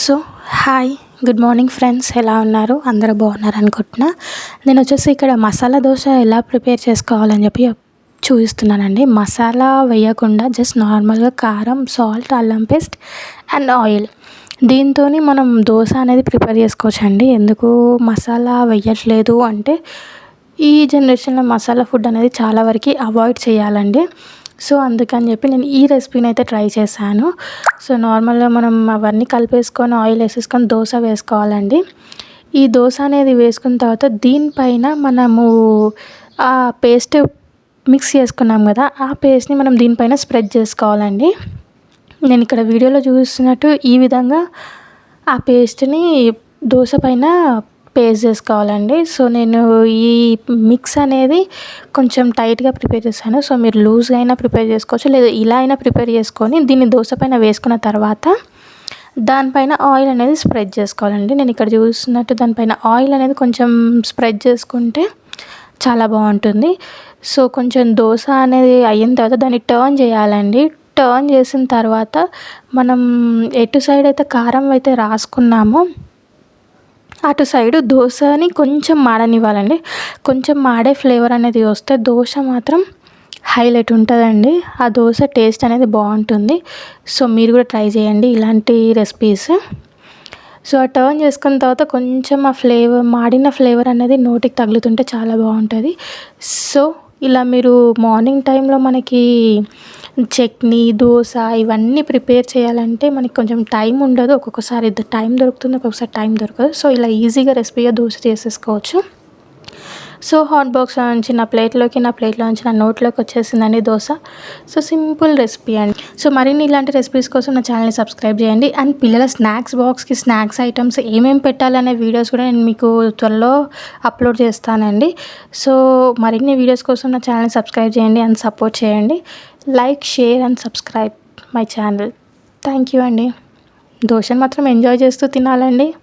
So hi good morning friends ఎలా ఉన్నారు? అందరూ బాగున్నారు అనుకుంటున్నా నేను వచ్చేసి ఇక్కడ మసాలా దోశ ఎలా ప్రిపేర్ చేసుకోవాలని చెప్పి చూపిస్తున్నానండి. మసాలా వేయకుండా జస్ట్ నార్మల్గా కారం సాల్ట్ అల్లం పేస్ట్ అండ్ ఆయిల్. దీంతో మనం దోశ అనేది ప్రిపేర్ చేసుకోవచ్చండి. ఎందుకు మసాలా వేయట్లేదు అంటే ఈ జనరేషన్లో మసాలా ఫుడ్ అనేది చాలా వరకు అవాయిడ్ చేయాలండి. సో అందుకని చెప్పి నేను ఈ రెసిపీని అయితే ట్రై చేశాను. సో నార్మల్గా మనం అవన్నీ కలిపేసుకొని ఆయిల్ వేసేసుకొని దోశ వేసుకోవాలండి. ఈ దోశ అనేది వేసుకున్న తర్వాత దీనిపైన మనము ఆ పేస్ట్ మిక్స్ చేసుకున్నాం కదా ఆ పేస్ట్ని మనం దీనిపైన స్ప్రెడ్ చేసుకోవాలండి. నేను ఇక్కడ వీడియోలో చూస్తున్నట్టు ఈ విధంగా ఆ పేస్ట్ని దోశ పైన పేస్ట్ చేసుకోవాలండి. సో నేను ఈ మిక్స్ అనేది కొంచెం టైట్గా ప్రిపేర్ చేశాను. సో మీరు లూజ్గా అయినా ప్రిపేర్ చేసుకోవచ్చు. లేదా ఇలా అయినా ప్రిపేర్ చేసుకొని దీన్ని దోశ పైన వేసుకున్న తర్వాత దానిపైన ఆయిల్ అనేది స్ప్రెడ్ చేసుకోవాలండి. నేను ఇక్కడ చూస్తున్నట్టు దానిపైన ఆయిల్ అనేది కొంచెం స్ప్రెడ్ చేసుకుంటే చాలా బాగుంటుంది. సో కొంచెం దోశ అనేది అయిన తర్వాత దాన్ని టర్న్ చేయాలండి. టర్న్ చేసిన తర్వాత మనం ఎటు సైడ్ అయితే కారం అయితే రాసుకున్నామో అటు సైడు దోశని కొంచెం మాడనివ్వాలండి. కొంచెం మాడే ఫ్లేవర్ అనేది వస్తే దోశ మాత్రం హైలైట్ ఉంటుందండి. ఆ దోశ టేస్ట్ అనేది బాగుంటుంది. సో మీరు కూడా ట్రై చేయండి ఇలాంటి రెసిపీస్. సో ఆ టర్న్ చేసుకున్న తర్వాత కొంచెం ఆ ఫ్లేవర్ మాడిన ఫ్లేవర్ అనేది నోటికి తగులుతుంటే చాలా బాగుంటుంది. సో ఇలా మీరు మార్నింగ్ టైంలో మనకి చట్నీ దోశ ఇవన్నీ ప్రిపేర్ చేయాలంటే మనకి కొంచెం టైం ఉండదు. ఒక్కొక్కసారి టైం దొరుకుతుంది ఒక్కొక్కసారి టైం దొరకదు. సో ఇలా ఈజీగా రెసిపీగా దోశ చేసేసుకోవచ్చు. సో హాట్ బాక్స్ నుంచి నా ప్లేట్లోకి నా ప్లేట్లో నుంచి నా నోట్లోకి వచ్చేసిందండి దోశ. సో సింపుల్ రెసిపీ అండి. సో మరిన్ని ఇలాంటి రెసిపీస్ కోసం నా ఛానల్ని సబ్స్క్రైబ్ చేయండి. అండ్ పిల్లల స్నాక్స్ బాక్స్కి స్నాక్స్ ఐటమ్స్ ఏమేమి పెట్టాలనే వీడియోస్ కూడా నేను మీకు త్వరలో అప్లోడ్ చేస్తానండి. సో మరిన్ని వీడియోస్ కోసం నా ఛానల్ని సబ్స్క్రైబ్ చేయండి అండ్ సపోర్ట్ చేయండి. Like share and subscribe my channel. Thank you అండి. దోశను మాత్రం ఎంజాయ్ చేస్తూ తినాలండి.